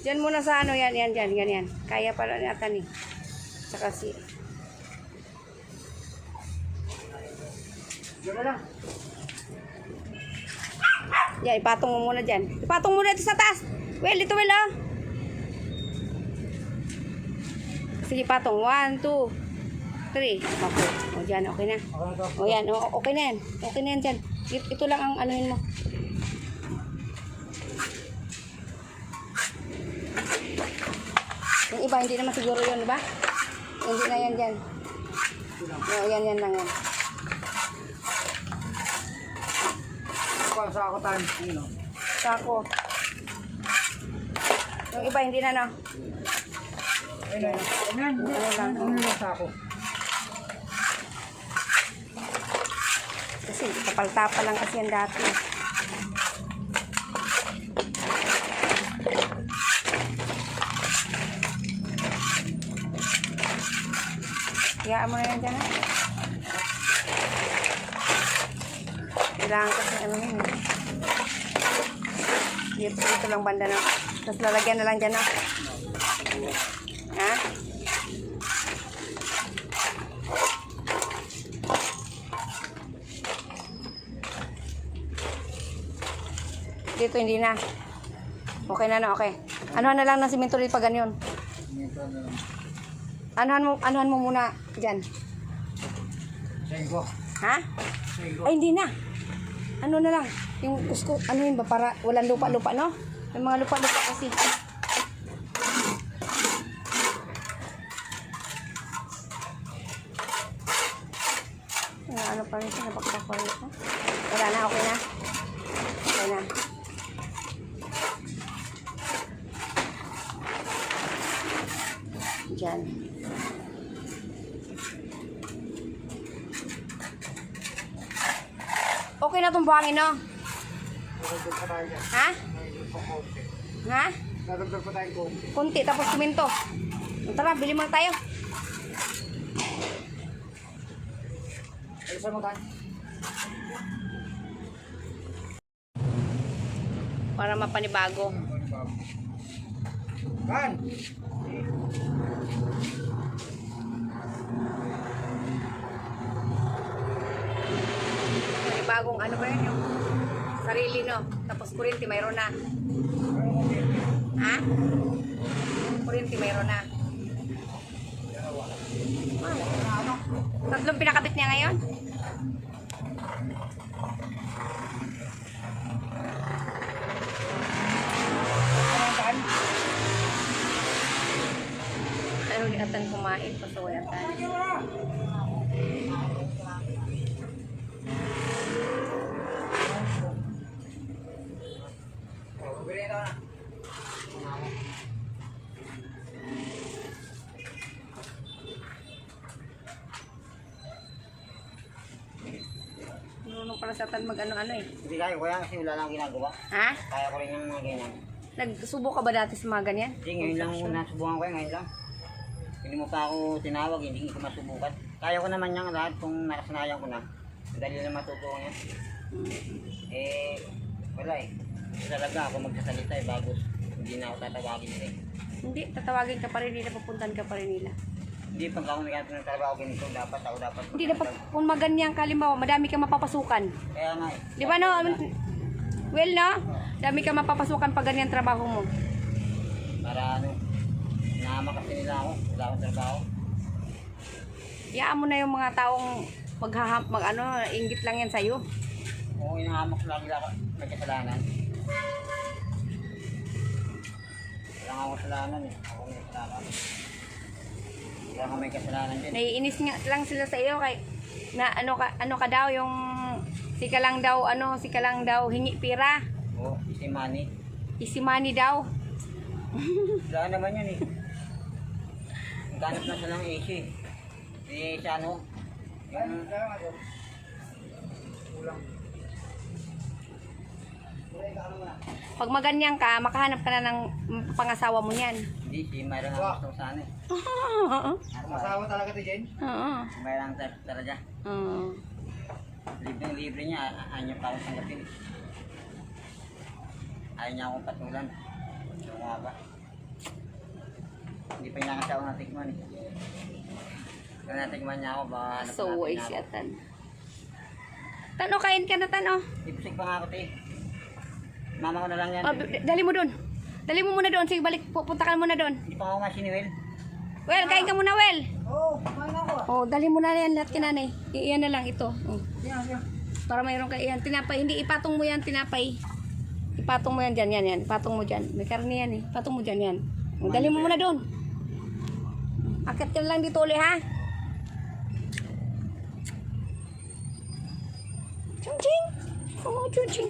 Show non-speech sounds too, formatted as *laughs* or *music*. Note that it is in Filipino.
para sa ano yan, yan, yan, ganyan. Kaya para natin eh. Saka si... Diyan. Yan, ipatong mo muna dyan. Ipatong muna ito sa taas. Well, ito well, ah. Sige, patong. One, two, three. Okay. O, dyan, okay na. O, yan. O, okay na yan. Okay na yan dyan. Ito lang ang anuhin mo. Iba, hindi naman siguro yun, ba? Hindi na yan dyan. O, yan, yan lang yan. Sa ako tayo. Ano? Sako. Yung iba, hindi na, no? Ayun na. Ayan. Ano lang? Ano lang sa ako. Kasi kapal-tapa lang kasi yan dati. Kaya mo na yan dyan. Kailangan kasi ano yun eh. Dito, dito lang banda na. Tapos lalagyan na lang dyan ha. Ha? Dito hindi na. Okay na na, okay. Anuhan na lang ng simento dito pag ganyan. Ito na lang. Anuhan mo, anuhan mo muna dyan. Sengko. Ha? Sengko. Ay, hindi na. Ano na lang. Yung usko, ano yun ba, para walang lupa-lupa, no? May mga lupa-lupa kasi. Ano pa rin siya, napakpak pa rin. Wala na, okay na. Okay na. Diyan. Na itong buhangin, no? Ha? Konti. Ha? Nadagdag pa tayo konti. Kunti, tapos siminto. Tara, bili muna tayo. Alisan mo tayo. Para mapanibago. Kan! Panibagong ano ba yun yung sarili, no? Tapos kurinti, mayroon na. Ha? Kurinti, mayroon na. Tatlong pinakabit niya ngayon? Kan? Ano di atan kumain, pasaway atan. Marunong pala sa atan mag-ano-ano eh. Hindi kaya ko yan kasi wala lang ginagawa. Ha? Kaya ko rin yung mga ganyan. Nagsubo ka ba dati sa mga ganyan? Hindi, ngayon lang nasubukan ko yan, ngayon lang. Hindi mo pa ako tinawag, hindi ko masubukan. Kaya ko naman yung lahat kung nakasanayan ko na. Dali na matutuwa niya. Eh, wala eh. Talaga ako magsasalita eh, bago hindi na ako tatawagin eh. Hindi, tatawagin ka pa rin nila, pupuntan ka pa rin nila. Hindi, pag ako nagkakaroon ng trabaho ganito, dapat ako dapat. Hindi dapat, kung maganyan ka, halimbawa, madami kang mapapasukan. Kaya nga eh. Di ba no? Well, no? Dami kang mapapasukan pag ganyan trabaho mo. Para ano, naama kasi nila ako, wala akong trabaho. Iyaan mo na yung mga taong maghaham, mag ano, inggit lang yan sa'yo. Kung inahamak lagi ako, may kasalanan. Wala nga kasalanan eh. Ako may kasalanan. Wala nga may kasalanan din. Naiinis nga lang sila sa iyo kay na ano ka ano ka daw yung sika lang daw ano sika lang daw hingi pira Oo, si Manny. easy money daw *laughs* Wala naman yun eh. Naghanap na siya ng issue eh. Si siya ano, pag maganyan ka makahanap ka na ng pangasawa mo niyan hindi, *laughs* si Mayroon ang gusto sana eh. Oo. Masawa talaga to, Jen? Oo. Mayroon ang talaga. Oo. Libre libre niya, ayaw niya pa akong tanggapin. Ayaw niya akong patulan. So nga ba? Hindi pa niya kasi ako natikman eh. Kaya natikman niya ako, ba ano So, natin ako. siya tan. Tano, kain ka na, Tano. Ipusik pa nga ako, te. Mama ko na lang yan. Oh, dali mo doon. Dali mo muna doon. Sige, balik. Pupunta ka muna doon. Hindi pa ako nga siniwil. Well, kain ka muna, Well. Oo, oh, kumain ako. Oh, dali mo na yan lahat kinanay. Iyan na lang ito. Oh. Yan, yan. Para mayroon ka iyan. Tinapay. Hindi, ipatong mo yan, tinapay. Ipatong mo yan dyan, yan, yan. Ipatong mo dyan. May karne yan eh. Ipatong mo dyan, yan. Oh, dali mo muna doon. Akit ka lang dito uli, ha? 我出去